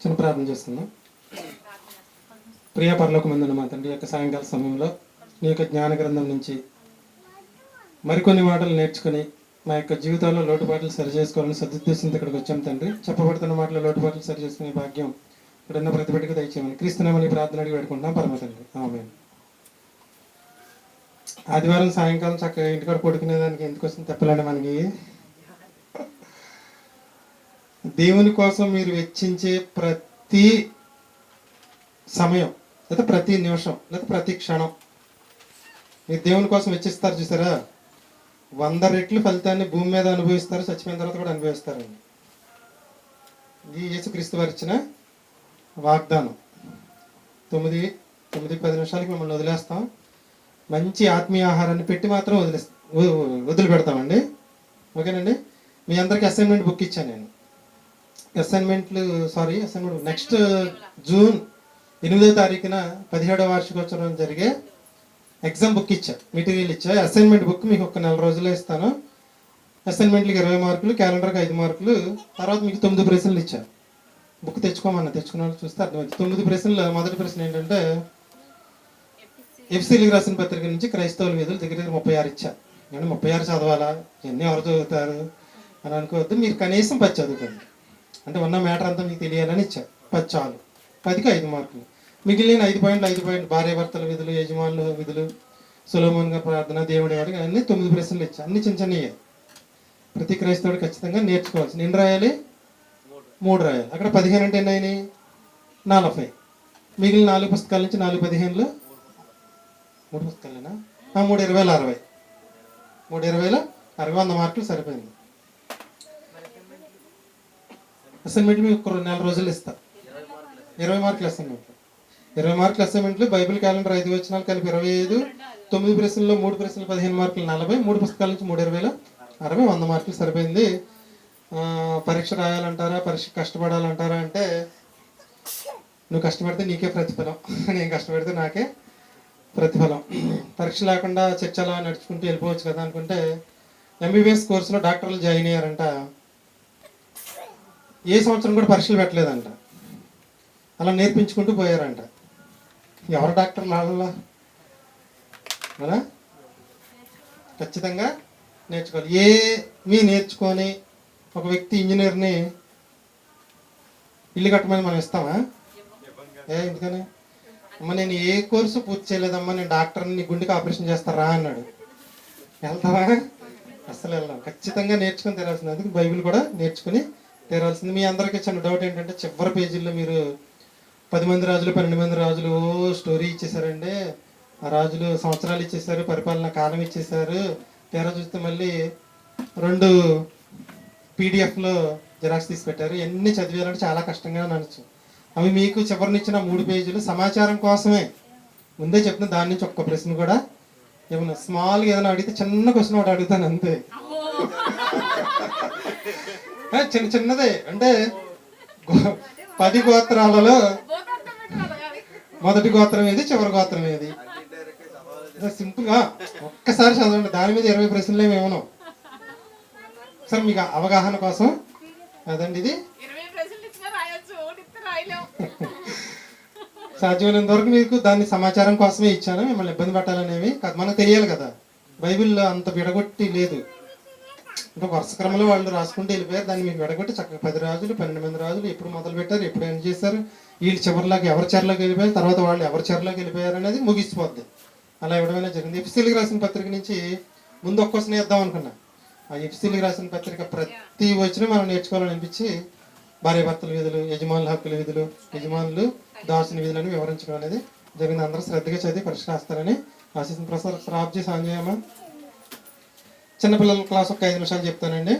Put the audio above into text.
చిన్న ప్రార్థన చేస్తున్నాం. ప్రియ పరలోకమందున మా తండ్రి యొక్క సాయంకాల సమయంలో నీ యొక్క జ్ఞాన గ్రంథం నుంచి మరికొన్ని మాటలు నేర్చుకుని మా యొక్క జీవితాల్లో లోటుపాట్లు సరి చేసుకోవాలని సదుద్దేశంతో ఇక్కడికి వచ్చాం తండ్రి. చెప్పబడుతున్న మాటలు లోటుపాట్లు సరి చేసుకునే భాగ్యం ఇక్కడున్న ప్రతి బిడ్డకు దయచేయమని క్రీస్తునామని ప్రార్థన అడిగి పెట్టుకుంటాం పరమ తండ్రి. ఆమె ఆదివారం సాయంకాలం చక్కగా ఇంటికాడ పడుకునేదానికి ఎందుకు వస్తుంది? తప్పలేండి మనకి. దేవుని కోసం మీరు వెచ్చించే ప్రతి సమయం లేదా ప్రతి నిమిషం లేదా ప్రతి క్షణం మీరు దేవుని కోసం వెచ్చిస్తారు చూసారా? వంద రెట్లు ఫలితాన్ని భూమి మీద అనుభవిస్తారు చచ్చిపోయిన తర్వాత కూడా అనుభవిస్తారండి. ఈ యేసుక్రీస్తు వారు ఇచ్చిన వాగ్దానం. తొమ్మిది తొమ్మిది పది నిమిషాలకి మిమ్మల్ని వదిలేస్తాం. మంచి ఆత్మీయ ఆహారాన్ని పెట్టి మాత్రం వదిలే వదిలిపెడతామండి. ఓకేనండి? మీ అందరికి అసైన్మెంట్ బుక్ ఇచ్చాను నేను. అసైన్మెంట్లు సారీ అసైన్మెంట్ నెక్స్ట్ జూన్ ఎనిమిదో తారీఖున పదిహేడవ వార్షికోత్సవం జరిగే ఎగ్జామ్ బుక్ ఇచ్చా మెటీరియల్ ఇచ్చా. అసైన్మెంట్ బుక్ మీకు ఒక నెల రోజుల్లో ఇస్తాను. అసైన్మెంట్లకి ఇరవై మార్కులు క్యాలెండర్కి ఐదు మార్కులు తర్వాత మీకు తొమ్మిది ప్రశ్నలు ఇచ్చా. బుక్ తెచ్చుకోమన్నా తెచ్చుకున్న వాళ్ళు చూస్తే అర్థమైంది. తొమ్మిది ప్రశ్నలు మొదటి ప్రశ్న ఏంటంటే ఎఫ్సీలకు రాసిన పత్రిక నుంచి క్రైస్తవుల విధులు దగ్గర దగ్గర ముప్పై ఆరు ఇచ్చా. నేను ముప్పై ఆరు చదవాలా? ఎన్ని ఎవరు చదువుతారు? అని అనుకోవద్దు. మీరు కనీసం పది చదువుకోండి. అంటే ఉన్న మ్యాటర్ అంతా మీకు తెలియాలని ఇచ్చారు పది చాలు. పదికి ఐదు మార్కులు. మిగిలిన ఐదు పాయింట్లు ఐదు పాయింట్లు భార్యభర్తల విధులు యజమానుల విధులు సులభంగా ప్రార్థన దేవుడి వాడికి అన్ని తొమ్మిది ప్రశ్నలు ఇచ్చా. అన్ని చిన్న చిన్నవి ప్రతి క్రైస్తవుడు ఖచ్చితంగా నేర్చుకోవాల్సింది. ఎన్ని రాయాలి? మూడు రాయాలి. అక్కడ పదిహేను అంటే ఎన్ని అయినాయి? నలభై. మిగిలిన నాలుగు పుస్తకాల నుంచి నాలుగు పదిహేనులు? మూడు పుస్తకాలేనా? మూడు ఇరవైల అరవై. మూడు ఇరవైల అరవై. వంద మార్కులు సరిపోయింది. అసైన్మెంట్ మీకు ఒక నెల రోజులు ఇస్తా. ఇరవై మార్కులు అసైన్మెంట్. ఇరవై మార్కులు అసైన్మెంట్లు బైబిల్ క్యాలెండర్ ఐదు వచ్చినాలు కలిపి ఇరవై ఐదు తొమ్మిది ప్రశ్నల్లో మూడు ప్రశ్నలు పదిహేను మార్కులు నలభై మూడు పుస్తకాల నుంచి మూడు ఇరవైలో అరవై వంద మార్కులు సరిపోయింది. పరీక్ష రాయాలంటారా? పరీక్ష కష్టపడాలంటారా అంటే నువ్వు కష్టపడితే నీకే ప్రతిఫలం. నేను కష్టపడితే నాకే ప్రతిఫలం. పరీక్ష లేకుండా చర్చ అలా నడుచుకుంటూ వెళ్ళిపోవచ్చు కదా అనుకుంటే ఎంబీబీఎస్ కోర్సులో డాక్టర్లు జాయిన్ అయ్యారంట. ఏ సంవత్సరం కూడా పరీక్షలు పెట్టలేదంట. అలా నేర్పించుకుంటూ పోయారంట. ఎవరు డాక్టర్ లాళ్ళ అలా? ఖచ్చితంగా నేర్చుకోవాలి. ఏ మీ నేర్చుకొని ఒక వ్యక్తి ఇంజనీర్ని ఇల్లు కట్టమని మనం ఇస్తామా? ఏ ఎందుకని? అమ్మ నేను ఏ కోర్సు పూర్తి చేయలేదమ్మా నేను డాక్టర్ని గుండెకి ఆపరేషన్ చేస్తారా అన్నాడు. వెళ్తావా? అసలు వెళ్ళాం ఖచ్చితంగా నేర్చుకుని తెరాల్సింది. అందుకు బైబిల్ కూడా నేర్చుకుని తీరాల్సింది మీ అందరికీ చిన్న డౌట్ ఏంటంటే చివరి పేజీల్లో మీరు పది మంది రాజులు పన్నెండు మంది రాజులు స్టోరీ ఇచ్చేసారండి ఆ రాజులు సంవత్సరాలు ఇచ్చేసారు పరిపాలన కాలం ఇచ్చేసారు తీరా చూస్తే మళ్ళీ రెండు పీడిఎఫ్లో జిరాక్స్ తీసి పెట్టారు ఎన్ని చదివేయాలంటే చాలా కష్టంగా అనొచ్చు అవి మీకు చివరినిచ్చిన మూడు పేజీలు సమాచారం కోసమే. ముందే చెప్తున్నా దాని నుంచి ఒక్క ప్రశ్న కూడా ఏమన్నా స్మాల్గా ఏదైనా అడిగితే చిన్న క్వశ్చన్ ఒకటి అడుగుతాను అంతే. చిన్న చిన్నదే. అంటే పది గోత్రాలలో మొదటి గోత్రం ఏది చివరి గోత్రం ఏది? సింపుల్గా ఒక్కసారి చదవండి. దాని మీద ఇరవై ప్రశ్నలు ఏమి ఇవ్వను. సార్ మీకు అవగాహన కోసం అదండి ఇది. సాధ్యమైనంత వరకు మీకు దాన్ని సమాచారం కోసమే ఇచ్చాను. మిమ్మల్ని ఇబ్బంది పెట్టాలనేవి మనకు తెలియాలి కదా. బైబిల్లో అంత విడగొట్టి లేదు. ఇంకా వరుస క్రమంలో వాళ్ళు రాసుకుంటూ వెళ్ళిపోయారు. దాన్ని మీకు విడగొట్టి చక్కగా పది రాజులు పన్నెండు మంది రాజులు ఎప్పుడు మొదలు పెట్టారు ఎప్పుడు ఎండ్ చేశారు వీళ్ళు చివరిలోకి ఎవరి చెరలోకి వెళ్ళిపోయారు తర్వాత వాళ్ళు ఎవరి చెరలోకి వెళ్ళిపోయారు అనేది ముగిసిపోద్ది. అలా ఇవ్వడమైనా జరిగింది. ఎఫ్సీలకు రాసిన పత్రిక నుంచి ముందు ఒక్క క్వశ్చన్ వేద్దాం అనుకున్నా. ఆ ఎఫ్సీలకు రాసిన పత్రిక ప్రతి వచ్చిన మనం నేర్చుకోవాలని అనిపించి భార్య భర్తల విధులు యజమానుల హక్కుల విధులు యజమానులు దాసుని విధులను వివరించడం అనేది జరిగింది. అందరూ శ్రద్ధగా చదివి పరీక్ష రాస్తారని ఆశిస్తున్న ప్రసాద్ రాబ్జీ సాంజయమ్మ చిన్నపిల్లల క్లాస్ ఒక ఐదు నిమిషాలు చెప్తానండి